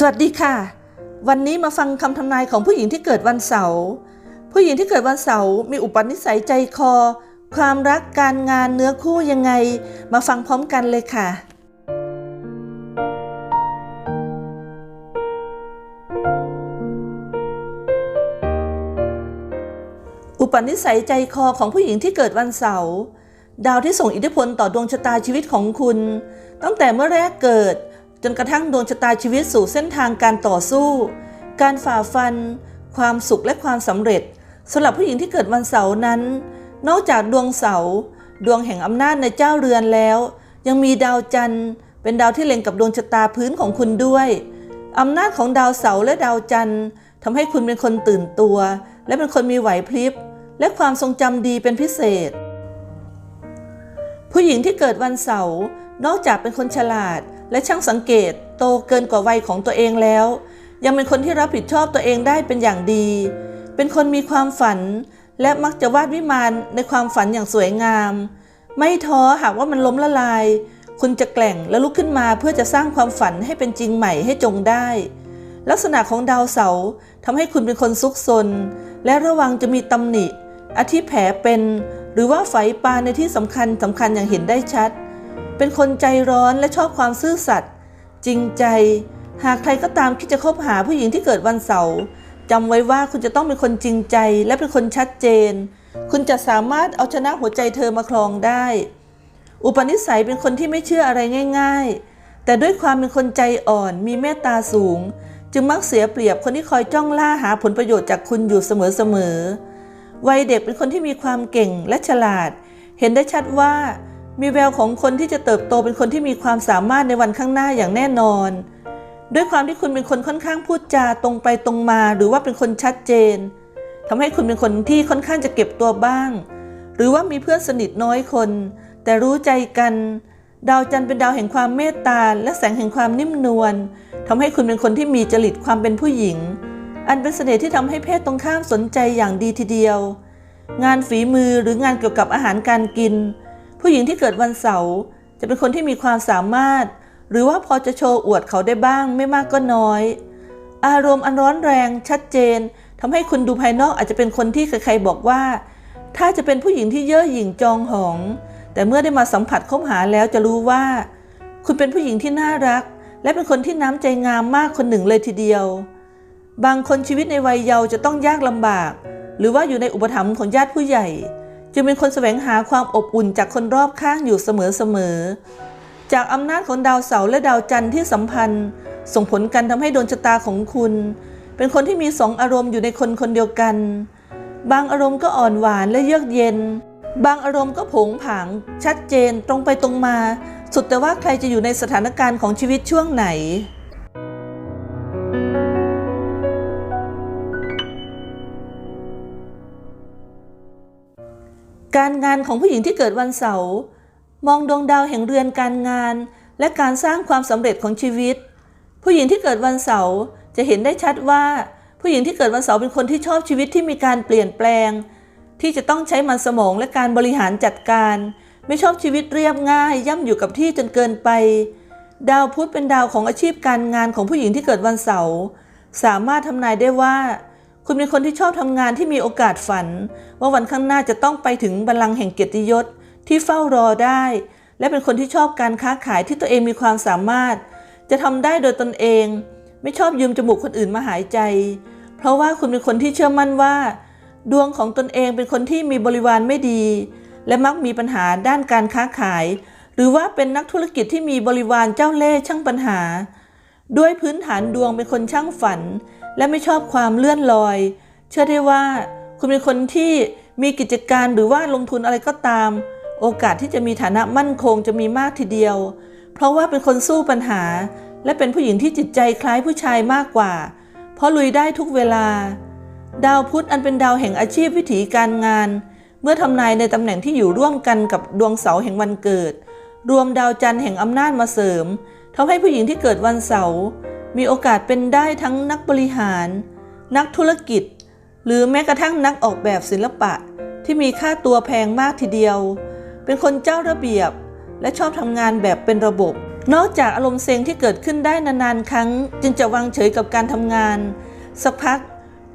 สวัสดีค่ะ วันนี้มาฟังคำทำนายของผู้หญิงที่เกิดวันเสาร์ผู้หญิงที่เกิดวันเสาร์มีอุปนิสัยใจคอ ความรักการงานเนื้อคู่ยังไง มาฟังพร้อมกันเลยค่ะ อุปนิสัยใจคอของผู้หญิงที่เกิดวันเสาร์ดาวที่ส่งอิทธิพลต่อดวงชะตาชีวิตของคุณ ตั้งแต่เมื่อแรกเกิด จนกระทั่งดวงชะตาชีวิตสู่เส้นทางการต่อสู้ การฝ่าฟัน ความสุขและความสำเร็จสำหรับผู้หญิงที่เกิดวันเสาร์นั้น นอกจากดวงเสาร์ดวงแห่งอำนาจในเจ้าเรือนแล้ว ยังมีดาวจันทร์ เป็นดาวที่เล็งกับดวงชะตาพื้นของคุณด้วยอำนาจของดาวเสาร์และดาวจันทร์ทำให้คุณเป็นคนตื่นตัว และเป็นคนมีไหวพริบ และความทรงจำดีเป็นพิเศษ ผู้หญิงที่เกิดวันเสาร์นอกจากเป็นคนฉลาด และช่างสังเกตโตเกินกว่าวัยของตัวเองแล้ว ยังเป็นคนที่รับผิดชอบตัวเองได้เป็นอย่างดี เป็นคนมีความฝัน และมักจะวาดวิมานในความฝันอย่างสวยงาม ไม่ท้อหากว่ามันล้มละลาย คุณจะแกล่งและลุกขึ้นมาเพื่อจะสร้างความฝันให้เป็นจริงใหม่ให้จงได้ ลักษณะของดาวเสาร์ทำให้คุณเป็นคนซุกซน และระวังจะมีตำหนิอาทิแผลเป็น หรือว่าไฝปานในที่สำคัญสำคัญอย่างเห็นได้ชัด เป็นคนใจร้อนและชอบความซื่อสัตย์จริงใจ หากใครก็ตามคิดจะคบหาผู้หญิงที่เกิดวันเสาร์จำไว้ว่าคุณจะต้องเป็นคนจริงใจและเป็นคนชัดเจน คุณจะสามารถเอาชนะหัวใจเธอมาครองได้ อุปนิสัยเป็นคนที่ไม่เชื่ออะไรง่าย ๆ แต่ด้วยความเป็นคนใจอ่อนมีเมตตาสูง จึงมักเสียเปรียบคนที่คอยจ้องล่าหาผลประโยชน์จากคุณอยู่เสมอๆวัยเด็กเป็นคนที่มีความเก่งและฉลาด เห็นได้ชัดว่า มีแววของคนที่จะเติบโตเป็นคนที่มีความสามารถในวันข้างหน้าอย่างแน่นอน ด้วยความที่คุณเป็นคนค่อนข้างพูดจาตรงไปตรงมาหรือว่าเป็นคนชัดเจนทำให้คุณเป็นคนที่ค่อนข้างจะเก็บตัวบ้าง หรือว่ามีเพื่อนสนิทน้อยคน แต่รู้ใจกัน ดาวจันทร์เป็นดาวแห่งความเมตตาและแสงแห่งความนิ่มนวลทำให้คุณเป็นคนที่มีจริตความเป็นผู้หญิง อันเป็นเสน่ห์ที่ทำให้เพศตรงข้ามสนใจอย่างดีทีเดียว งานฝีมือหรืองานเกี่ยวกับอาหารการกิน ผู้หญิงที่เกิดวันเสาร์จะเป็นคนที่มีความสามารถ หรือว่าพอจะโชว์อวดเขาได้บ้างไม่มากก็น้อย อารมณ์อันร้อนแรงชัดเจนทำให้คุณดูภายนอกอาจจะเป็นคนที่ใครๆบอกว่า ถ้าจะเป็นผู้หญิงที่เย่อหยิ่งจองหอง แต่เมื่อได้มาสัมผัสคบหาแล้วจะรู้ว่า คุณเป็นผู้หญิงที่น่ารัก และเป็นคนที่น้ำใจงามมากคนหนึ่งเลยทีเดียว บางคนชีวิตในวัยเยาว์จะต้องยากลำบาก หรือว่าอยู่ในอุปถัมภ์ของญาติผู้ใหญ่ จึงเป็นคนแสวงหาความอบอุ่นจากคนรอบข้างอยู่เสมอๆ จากอำนาจของดาวเสาร์และดาวจันทร์ที่สัมพันธ์ ส่งผลกันทำให้ดวงชะตาของคุณ เป็นคนที่มีสองอารมณ์อยู่ในคนคนเดียวกัน บางอารมณ์ก็อ่อนหวานและเยือกเย็น บางอารมณ์ก็ผงผาง ชัดเจนตรงไปตรงมา สุดแต่ว่าใครจะอยู่ในสถานการณ์ของชีวิตช่วงไหน การงานของผู้หญิงที่เกิดวันเสาร์มองดวงดาวแห่งเรือนการงาน และการสร้างความสำเร็จของชีวิต ผู้หญิงที่เกิดวันเสาร์จะเห็นได้ชัดว่า ผู้หญิงที่เกิดวันเสาร์เป็นคนที่ชอบชีวิตที่มีการเปลี่ยนแปลง ที่จะต้องใช้มันสมองและการบริหารจัดการ ไม่ชอบชีวิตเรียบง่าย ย่ำอยู่กับที่จนเกินไป ดาวพุธเป็นดาวของอาชีพการงานของผู้หญิงที่เกิดวันเสาร์สามารถทำนายได้ว่า คุณเป็นคนที่ชอบทำงานที่มีโอกาสฝัน ว่าวันข้างหน้าจะต้องไปถึงบัลลังก์แห่งเกียรติยศที่เฝ้ารอได้ และเป็นคนที่ชอบการค้าขายที่ตัวเองมีความสามารถ จะทำได้โดยตนเอง ไม่ชอบยืมจมูกคนอื่นมาหายใจ เพราะว่าคุณเป็นคนที่เชื่อมั่นว่า ดวงของตนเองเป็นคนที่มีบริวารไม่ดี และมักมีปัญหาด้านการค้าขาย หรือว่าเป็นนักธุรกิจที่มีบริวารเจ้าเล่ห์ช่างปัญหา ด้วยพื้นฐานดวงเป็นคนช่างฝัน และไม่ชอบความเลื่อนลอย เชื่อได้ว่า คุณเป็นคนที่มีกิจการหรือว่าลงทุนอะไรก็ตาม โอกาสที่จะมีฐานะมั่นคงจะมีมากทีเดียว เพราะว่าเป็นคนสู้ปัญหา และเป็นผู้หญิงที่จิตใจคล้ายผู้ชายมากกว่า เพราะลุยได้ทุกเวลา ดาวพุธอันเป็นดาวแห่งอาชีพวิถีการงาน เมื่อทำนายในตำแหน่งที่อยู่ร่วมกันกับดวงเสาร์แห่งวันเกิด รวมดาวจันทร์แห่งอำนาจมาเสริมทำให้ผู้หญิงที่เกิดวันเสาร์ มีโอกาสเป็นได้ทั้งนักบริหาร นักธุรกิจ หรือแม้กระทั่งนักออกแบบศิลปะที่มีค่าตัวแพงมากทีเดียว เป็นคนเจ้าระเบียบ และชอบทำงานแบบเป็นระบบ นอกจากอารมณ์เซ็งที่เกิดขึ้นได้นานๆ ครั้ง จึงจะวางเฉยกับการทำงาน สักพัก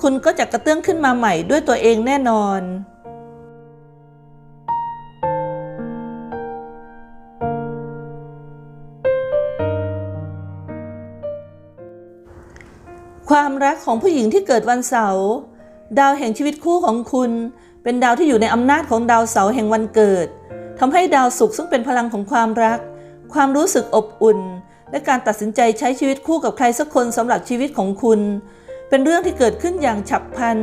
คุณก็จะกระเตื้องขึ้นมาใหม่ด้วยตัวเองแน่นอน ความรักของผู้หญิงที่เกิดวันเสาร์ดาวแห่งชีวิตคู่ของคุณ เป็นดาวที่อยู่ในอำนาจของดาวเสาร์แห่งวันเกิดทำให้ดาวศุกร์ซึ่งเป็นพลังของความรัก ความรู้สึกอบอุ่น และการตัดสินใจใช้ชีวิตคู่กับใครสักคนสำหรับชีวิตของคุณ เป็นเรื่องที่เกิดขึ้นอย่างฉับพลัน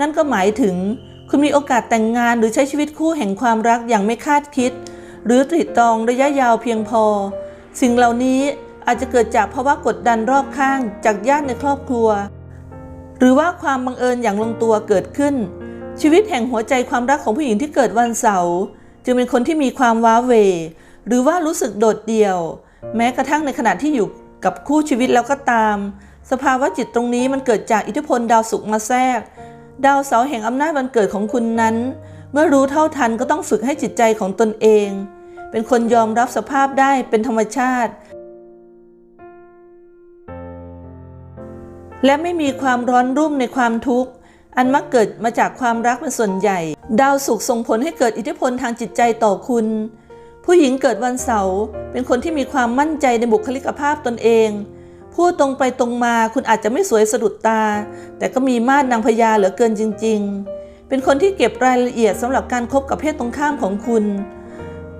นั่นก็หมายถึง คุณมีโอกาสแต่งงานหรือใช้ชีวิตคู่แห่งความรักอย่างไม่คาดคิด หรือตรีตรองระยะยาวเพียงพอ สิ่งเหล่านี้ อาจจะเกิดจากภาวะกดดันรอบข้างจากญาติในครอบครัว หรือว่าความบังเอิญอย่างลงตัวเกิดขึ้น ชีวิตแห่งหัวใจความรักของผู้หญิงที่เกิดวันเสาร์จึงเป็นคนที่มีความว้าเว หรือว่ารู้สึกโดดเดี่ยว แม้กระทั่งในขณะที่อยู่กับคู่ชีวิตแล้วก็ตาม สภาวะจิตตรงนี้มันเกิดจากอิทธิพลดาวศุกร์มาแทรก ดาวเสาร์แห่งอำนาจวันเกิดของคุณนั้น เมื่อรู้เท่าทันก็ต้องฝึกให้จิตใจของตนเอง เป็นคนยอมรับสภาพได้เป็นธรรมชาติ และไม่มีความร้อนรุ่มในความทุกข์ อันมักเกิดมาจากความรักเป็นส่วนใหญ่ ดาวศุกส่งผลให้เกิดอิทธิพลทางจิตใจต่อคุณ ผู้หญิงเกิดวันเสาร์เป็นคนที่มีความมั่นใจในบุคลิกภาพตนเองพูดตรงไปตรงมาคุณอาจจะไม่สวยสะดุดตา แต่ก็มีมาดนางพญาเหลือเกินจริง ๆ เป็นคนที่เก็บรายละเอียดสำหรับการคบกับเพศตรงข้ามของคุณ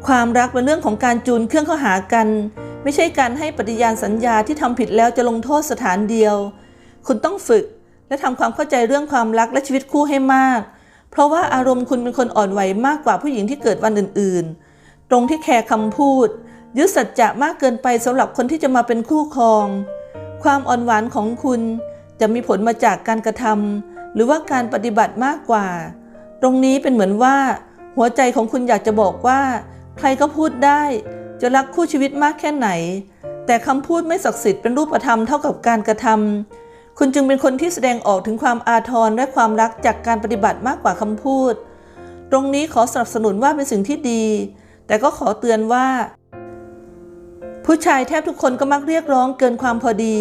ความรักเป็นเรื่องของการจูนเครื่องเข้าหากัน ไม่ใช่การให้ปฏิญาณสัญญาที่ทำผิดแล้วจะลงโทษสถานเดียว คุณต้องฝึก และทำความเข้าใจเรื่องความรักและชีวิตคู่ให้มาก เพราะว่าอารมณ์คุณเป็นคนอ่อนไหวมากกว่าผู้หญิงที่เกิดวันอื่น ๆ ตรงที่แคร์คำพูด ยึดสัจจะมากเกินไปสำหรับคนที่จะมาเป็นคู่ครอง ความอ่อนหวานของคุณจะมีผลมาจากการกระทำหรือว่าการปฏิบัติมากกว่า ตรงนี้เป็นเหมือนว่า หัวใจของคุณอยากจะบอกว่า ใครก็พูดได้ จะรักคู่ชีวิตมากแค่ไหน แต่คำพูดไม่ศักดิ์สิทธิ์เป็นรูปธรรมเท่ากับการกระทำ คุณจึงเป็นคนที่แสดงออกถึงความอาทรและความรักจากการปฏิบัติมากกว่าคำพูด ตรงนี้ขอสนับสนุนว่าเป็นสิ่งที่ดี แต่ก็ขอเตือนว่า ผู้ชายแทบทุกคนก็มักเรียกร้องเกินความพอดี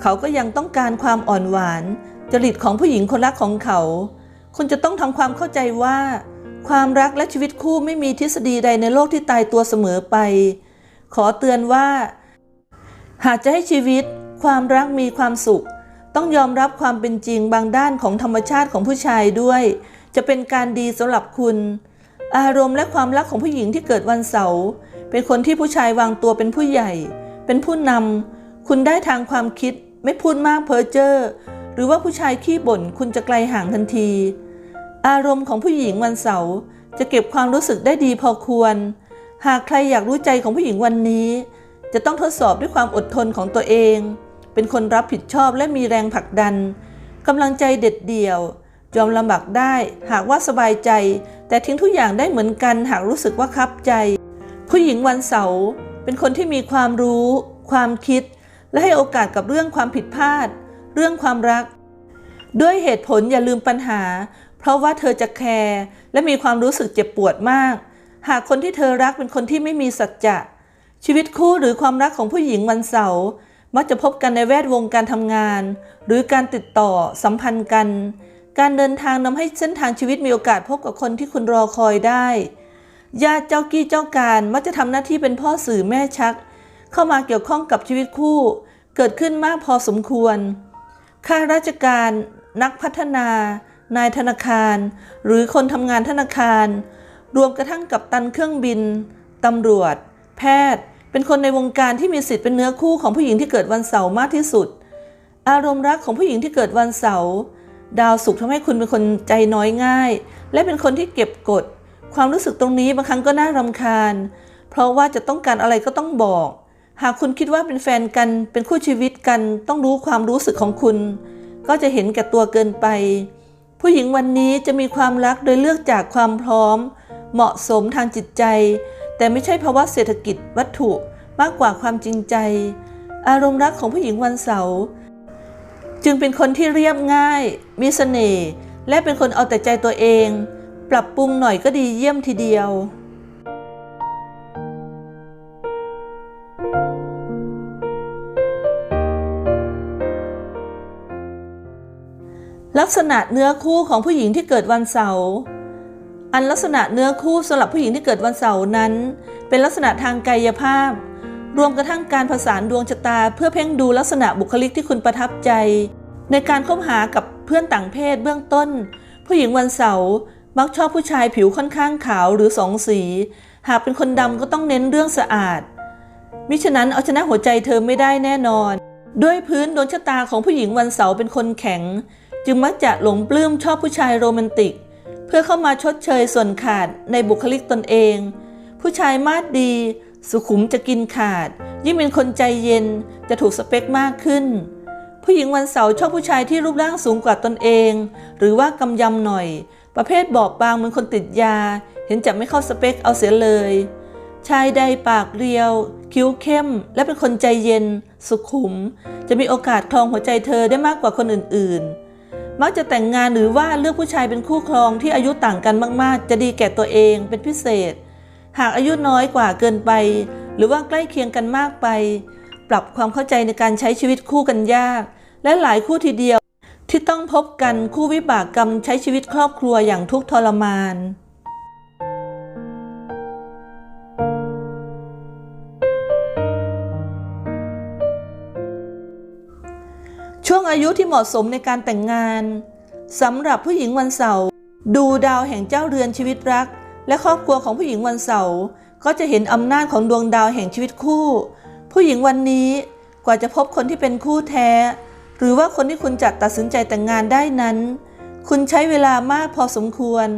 เขาก็ยังต้องการความอ่อนหวาน จริตของผู้หญิงคนรักของเขา คุณจะต้องทำความเข้าใจว่า ความรักและชีวิตคู่ไม่มีทฤษฎีใดในโลกที่ตายตัวเสมอไป ขอเตือนว่า หากจะให้ชีวิต ความรักมีความสุข ต้องยอมรับความเป็นจริงบางด้านของธรรมชาติของผู้ชายด้วย จะเป็นการดีสำหรับคุณ อารมณ์และความรักของผู้หญิงที่เกิดวันเสาร์เป็นคนที่ผู้ชายวางตัวเป็นผู้ใหญ่ เป็นผู้นำคุณได้ทางความคิด ไม่พูดมากเพ้อเจ้อหรือว่าผู้ชายขี้บ่นคุณจะไกลห่างทันที อารมณ์ของผู้หญิงวันเสาร์จะเก็บความรู้สึกได้ดีพอควร หากใครอยากรู้ใจของผู้หญิงวันนี้ จะต้องทดสอบด้วยความอดทนของตัวเอง เป็นคนรับผิดชอบและมีแรงผลักดันกำลังใจเด็ดเดี่ยวยอมลำบากได้ หากว่าสบายใจ แต่ทิ้งทุกอย่างได้เหมือนกันหากรู้สึกว่าคับใจ ผู้หญิงวันเสาร์เป็นคนที่มีความรู้ ความคิด และให้โอกาสกับเรื่องความผิดพลาด เรื่องความรัก ด้วยเหตุผลอย่าลืมปัญหา เพราะว่าเธอจะแคร์และมีความรู้สึกเจ็บปวดมาก หากคนที่เธอรักเป็นคนที่ไม่มีสัจจะชีวิตคู่หรือความรักของผู้หญิงวันเสาร์ มักจะพบกันในแวดวงการทำงาน หรือการติดต่อสัมพันธ์กัน การเดินทางนำให้เส้นทางชีวิตมีโอกาสพบกับคนที่คุณรอคอยได้ ญาติเจ้ากี้เจ้าการมักจะทำหน้าที่เป็นพ่อสื่อแม่ชัก เข้ามาเกี่ยวข้องกับชีวิตคู่ เกิดขึ้นมากพอสมควร ข้าราชการ นักพัฒนา นายธนาคาร หรือคนทำงานธนาคาร รวมกระทั่งกับตันเครื่องบินตำรวจ แพทย์ เป็นคนในวงการที่มีสิทธิ์เป็นเนื้อคู่ของผู้หญิงที่เกิดวันเสาร์มากที่สุด อารมณ์รักของผู้หญิงที่เกิดวันเสาร์ดาวศุกร์ทำให้คุณเป็นคนใจน้อยง่าย และเป็นคนที่เก็บกด ความรู้สึกตรงนี้บางครั้งก็น่ารำคาญ เพราะว่าจะต้องการอะไรก็ต้องบอก หากคุณคิดว่าเป็นแฟนกัน เป็นคู่ชีวิตกัน ต้องรู้ความรู้สึกของคุณ ก็จะเห็นแก่ตัวเกินไป ผู้หญิงวันนี้จะมีความรักโดยเลือกจากความพร้อม เหมาะสมทางจิตใจ แต่ไม่ใช่ภาวะเศรษฐกิจวัตถุมากกว่าความจริงใจ อารมณ์รักของผู้หญิงวันเสาร์จึงเป็นคนที่เรียบง่าย มีสเสน่ห์และเป็นคนเอาแต่ใจตัวเอง ปรับปรุงหน่อยก็ดีเยี่ยมทีเดียวลักษณะเนื้อคู่ของผู้หญิงที่เกิดวันเสาร์ อันลักษณะเนื้อคู่สำหรับผู้หญิงที่เกิดวันเสาร์นั้น เป็นลักษณะทางกายภาพ รวมกระทั่งการผสานดวงชะตา เพื่อเพ่งดูลักษณะบุคลิกที่คุณประทับใจ ในการคบหากับเพื่อนต่างเพศเบื้องต้น ผู้หญิงวันเสาร์มักชอบผู้ชายผิวค่อนข้างขาวหรือสองสี หากเป็นคนดำก็ต้องเน้นเรื่องสะอาด มิฉะนั้นเอาชนะหัวใจเธอไม่ได้แน่นอน ด้วยพื้นดวงชะตาของผู้หญิงวันเสาร์เป็นคนแข็ง จึงมักจะหลงปลื้มชอบผู้ชายโรแมนติก พื่อเข้ามาชดเชยส่วนขาดในบุคลิกตนเอง ผู้ชายมาดดี สุขุมจะกินขาด ยิ่งเป็นคนใจเย็นจะถูกสเปคมากขึ้น ผู้หญิงวันเสาร์ชอบผู้ชายที่รูปร่างสูงกว่าตนเอง หรือว่ากำยำหน่อย ประเภทบอบบางเหมือนคนติดยา เห็นจะไม่เข้าสเปคเอาเสียเลย ชายใดปากเรียว คิ้วเข้ม และเป็นคนใจเย็น สุขุม จะมีโอกาสครองหัวใจเธอได้มากกว่าคนอื่นๆ มักจะแต่งงานหรือว่าเลือกผู้ชายเป็นคู่ครองที่อายุต่างกันมาก ๆ จะดีแก่ตัวเองเป็นพิเศษ หากอายุน้อยกว่าเกินไป หรือว่าใกล้เคียงกันมากไป ปรับความเข้าใจในการใช้ชีวิตคู่กันยาก และหลายคู่ทีเดียว ที่ต้องพบกันคู่วิบากกรรมใช้ชีวิตครอบครัวอย่างทุกข์ทรมาน อายุที่เหมาะสมในการแต่งงานสำหรับผู้หญิงวันเสาร์ดูดาวแห่งเจ้าเรือนชีวิตรัก และครอบครัวของผู้หญิงวันเสาร์ก็จะเห็นอำนาจของดวงดาวแห่งชีวิตคู่ ผู้หญิงวันนี้กว่าจะพบคนที่เป็นคู่แท้ หรือว่าคนที่คุณจะตัดสินใจแต่งงานได้นั้น คุณใช้เวลามากพอสมควร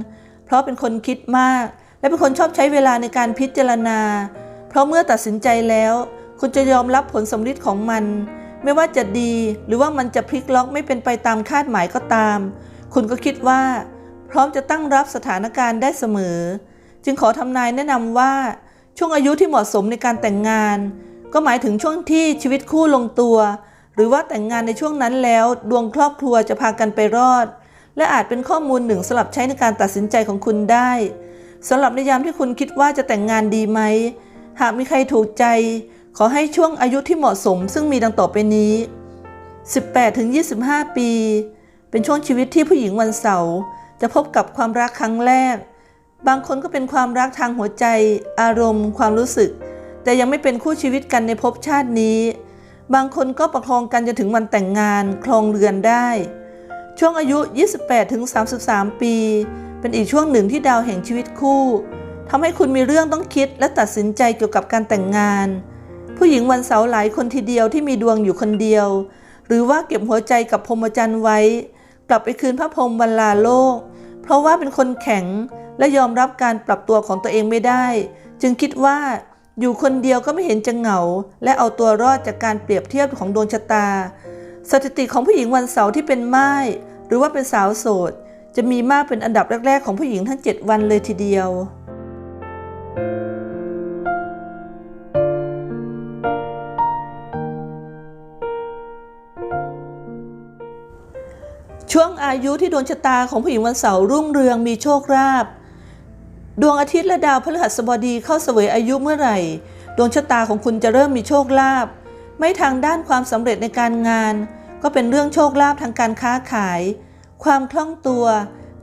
เพราะเป็นคนคิดมาก และเป็นคนชอบใช้เวลาในการพิจารณา เพราะเมื่อตัดสินใจแล้ว คุณจะยอมรับผลสำลิดของมัน ไม่ว่าจะดีหรือว่ามันจะพลิกล็อกไม่เป็นไปตามคาดหมายก็ตาม คุณก็คิดว่า พร้อมจะตั้งรับสถานการณ์ได้เสมอ จึงขอทำนายแนะนำว่า ช่วงอายุที่เหมาะสมในการแต่งงาน ก็หมายถึงช่วงที่ชีวิตคู่ลงตัว หรือว่าแต่งงานในช่วงนั้นแล้ว ดวงครอบครัวจะพากันไปรอด และอาจเป็นข้อมูลหนึ่งสำหรับใช้ในการตัดสินใจของคุณได้สำหรับในยามที่คุณคิดว่าจะแต่งงานดีไหม หากมีใครถูกใจ ขอให้ช่วงอายุที่เหมาะสมซึ่งมีดังต่อไปนี้ 18-25 ปี เป็นช่วงชีวิตที่ผู้หญิงวันเสาร์จะพบกับความรักครั้งแรก บางคนก็เป็นความรักทางหัวใจ อารมณ์ ความรู้สึก แต่ยังไม่เป็นคู่ชีวิตกันในภพชาตินี้ บางคนก็ประคองกันจนถึงวันแต่งงานครองเรือนได้ ช่วงอายุ 28-33 ปี เป็นอีกช่วงหนึ่งที่ดาวแห่งชีวิตคู่ทำให้คุณมีเรื่องต้องคิดและตัดสินใจเกี่ยวกับการแต่งงาน ผู้หญิงวันเสาร์หลายคนทีเดียวที่มีดวงอยู่คนเดียว หรือว่าเก็บหัวใจกับพรหมจรรย์ไว้ กลับไปคืนพระพรหมบรรลาโลก เพราะว่าเป็นคนแข็งและยอมรับการปรับตัวของตัวเองไม่ได้ จึงคิดว่าอยู่คนเดียวก็ไม่เห็นจะเหงา และเอาตัวรอดจากการเปรียบเทียบของดวงชะตา สถิติของผู้หญิงวันเสาร์ที่เป็นไม่ายหรือว่าเป็นสาวโสด จะมีมากเป็นอันดับแรก ๆ ของผู้หญิงทั้ง 7 วันเลยทีเดียวช่วายุที่ดวงชะตาของผู้หญิงวันเสาร์รุ่งเรืองมีโชคราบดวงอาทิตย์และดาวพฤหัสบดีเข้าเสวยอายุเมื่อไหร่ ดวงชะตาของคุณจะเริ่มมีโชคลาภไม่ทางด้านความสำเร็จในการงาน ก็เป็นเรื่องโชคลาภทางการค้าขาย ความคล่องตัว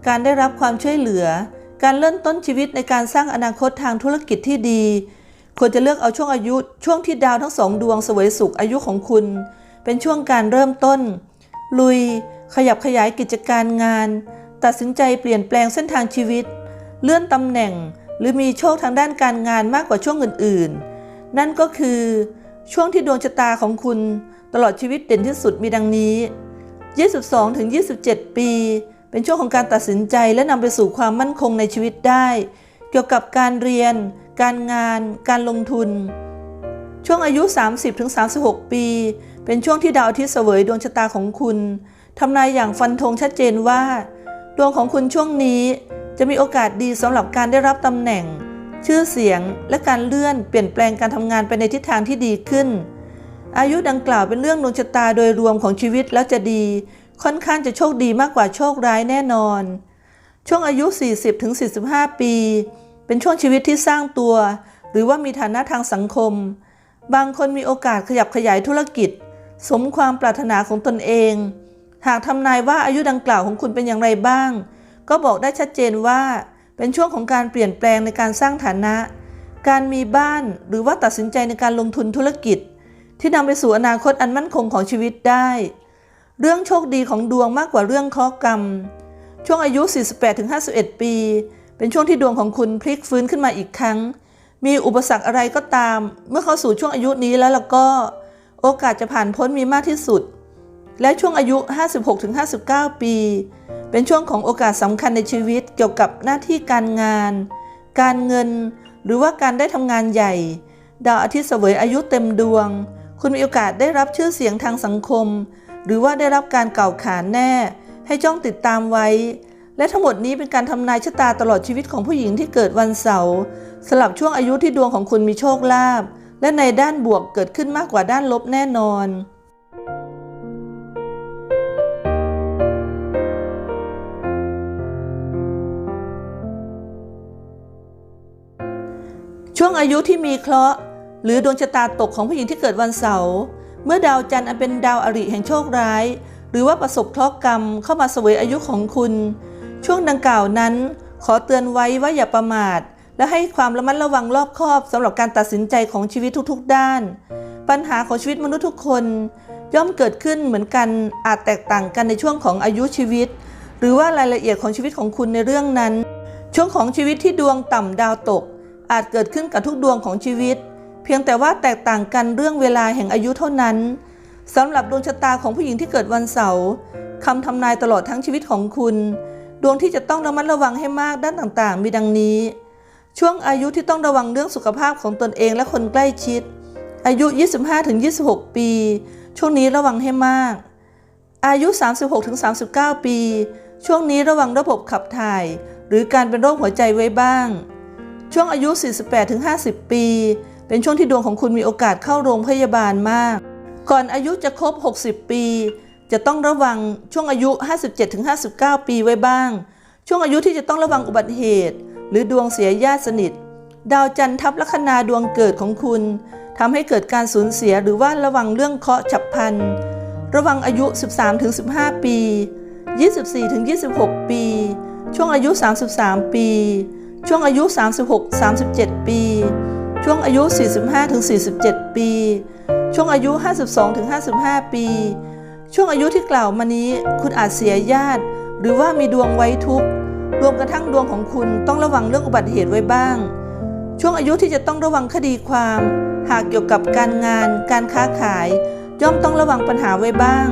การได้รับความช่วยเหลือ การเริ่มต้นชีวิตในการสร้างอนาคตทางธุรกิจที่ดี ควรจะเลือกเอาช่วงอายุช่วงที่ดาวทั้งสองดวงเสวยสุขอายุของคุณ เป็นช่วงการเริ่มต้น ลุย ขยับขยายกิจการงาน ตัดสินใจเปลี่ยนแปลงเส้นทางชีวิต เลื่อนตำแหน่ง หรือมีโชคทางด้านการงานมากกว่าช่วงอื่น ๆ นั่นก็คือ ช่วงที่ดวงชะตาของคุณ ตลอดชีวิตเด่นที่สุดมีดังนี้ 22-27 ปี เป็นช่วงของการตัดสินใจและนำไปสู่ความมั่นคงในชีวิตได้ เกี่ยวกับการเรียน การงาน การลงทุน ช่วงอายุ 30-36 ปี เป็นช่วงที่ดาวอาทิตย์เสวยดวงชะตาของคุณ ทำนายอย่างฟันธงชัดเจนว่า ดวงของคุณช่วงนี้จะมีโอกาสดีสำหรับการได้รับตำแหน่ง ชื่อเสียงและการเลื่อนเปลี่ยนแปลงการทำงานไปในทิศทางที่ดีขึ้น อายุดังกล่าวเป็นเรื่องดวงชะตาโดยรวมของชีวิตแล้วจะดี ค่อนข้างจะโชคดีมากกว่าโชคร้ายแน่นอน ช่วงอายุ 40-45 ปี เป็นช่วงชีวิตที่สร้างตัว หรือว่ามีฐานะทางสังคม บางคนมีโอกาสขยับขยายธุรกิจ สมความปรารถนาของตนเอง หากทำนายว่าอายุดังกล่าวของคุณเป็นอย่างไรบ้าง ก็บอกได้ชัดเจนว่า เป็นช่วงของการเปลี่ยนแปลงในการสร้างฐานะ การมีบ้านหรือว่าตัดสินใจในการลงทุนธุรกิจ ที่นำไปสู่อนาคตอันมั่นคงของชีวิตได้ เรื่องโชคดีของดวงมากกว่าเรื่องเคราะกรรม ช่วงอายุ 48-51 ปี เป็นช่วงที่ดวงของคุณพลิกฟื้นขึ้นมาอีกครั้ง มีอุปสรรคอะไรก็ตาม เมื่อเข้าสู่ช่วงอายุนี้แล้วแล้วก็ โอกาสจะผ่านพ้นมีมากที่สุด และช่วงอายุ 56-59 ปี เป็นช่วงของโอกาสสำคัญในชีวิตเกี่ยวกับหน้าที่การงาน การเงิน หรือว่าการได้ทำงานใหญ่ ดาวอาทิตย์เสวยอายุเต็มดวง คุณมีโอกาสได้รับชื่อเสียงทางสังคม หรือว่าได้รับการกล่าวขานแน่ ให้จ้องติดตามไว้ และทั้งหมดนี้เป็นการทำนายชะตาตลอดชีวิตของผู้หญิงที่เกิดวันเสาร์สลับช่วงอายุที่ดวงของคุณมีโชคลาภและในด้านบวกเกิดขึ้นมากกว่าด้านลบแน่นอน ช่วงอายุที่มีเคราะห์ หรือดวงชะตาตกของผู้หญิงที่เกิดวันเสาร์เมื่อดาวจันทร์อันเป็นดาวอริแห่งโชคร้าย หรือว่าประสบเคราะห์กรรมเข้ามาเสวยอายุของคุณ ช่วงดังกล่าวนั้น ขอเตือนไว้ว่าอย่าประมาท และให้ความระมัดระวังรอบคอบสำหรับการตัดสินใจของชีวิตทุกๆ ด้าน ปัญหาของชีวิตมนุษย์ทุกคน ย่อมเกิดขึ้นเหมือนกันอาจแตกต่างกันในช่วงของอายุชีวิต หรือว่ารายละเอียดของชีวิตของคุณในเรื่องนั้น ช่วงของชีวิตที่ดวงต่ำดาวตก อาจเกิดขึ้นกับทุกดวงของชีวิต เพียงแต่ว่าแตกต่างกันเรื่องเวลาแห่งอายุเท่านั้นสำหรับดวงชะตาของผู้หญิงที่เกิดวันเสาร์คำทำนายตลอดทั้งชีวิตของคุณ ดวงที่จะต้องระมัดระวังให้มากด้านต่างๆ มีดังนี้ ช่วงอายุที่ต้องระวังเรื่องสุขภาพของตนเองและคนใกล้ชิด อายุ 25-26 ปี ช่วงนี้ระวังให้มาก อายุ 36-39 ปี ช่วงนี้ระวังระบบขับถ่าย หรือการเป็นโรคหัวใจไว้บ้าง ช่วงอายุ 48-50 ปี เป็นช่วงที่ดวงของคุณมีโอกาสเข้าโรงพยาบาลมาก ก่อนอายุจะครบ 60 ปี จะต้องระวังช่วงอายุ 57-59 ปีไว้บ้าง ช่วงอายุที่จะต้องระวังอุบัติเหตุ หรือดวงเสียญาติสนิท ดาวจันทร์ทับลัคนาดวงเกิดของคุณทำให้เกิดการสูญเสียหรือว่าระวังเรื่องเคราะห์ฉับพลัน ระวังอายุ 13-15 ปี 24-26 ปี ช่วงอายุ 33 ปี ช่วงอายุ 36-37 ปี ช่วงอายุ 45-47 ปี ช่วงอายุ 52-55 ปี ช่วงอายุที่กล่าวมานี้ คุณอาจเสียญาติ หรือว่ามีดวงไว้ทุกข์รวมกระทั่งดวงของคุณต้องระวังเรื่องอุบัติเหตุไว้บ้าง ช่วงอายุที่จะต้องระวังคดีความ หากเกี่ยวกับการงาน การค้าขาย ย่อมต้องระวังปัญหาไว้บ้าง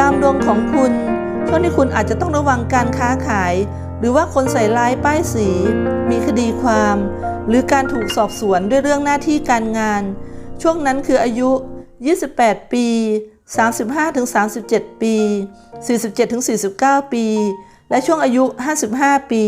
ตามดวงของคุณ ช่วงที่คุณอาจจะต้องระวังการค้าขาย หรือว่าคนใส่ร้ายป้ายสี มีคดีความ หรือการถูกสอบสวนด้วยเรื่องหน้าที่การงาน ช่วงนั้นคืออายุ 28 ปี 35-37 ปี 47-49 ปี และช่วงอายุ 55 ปี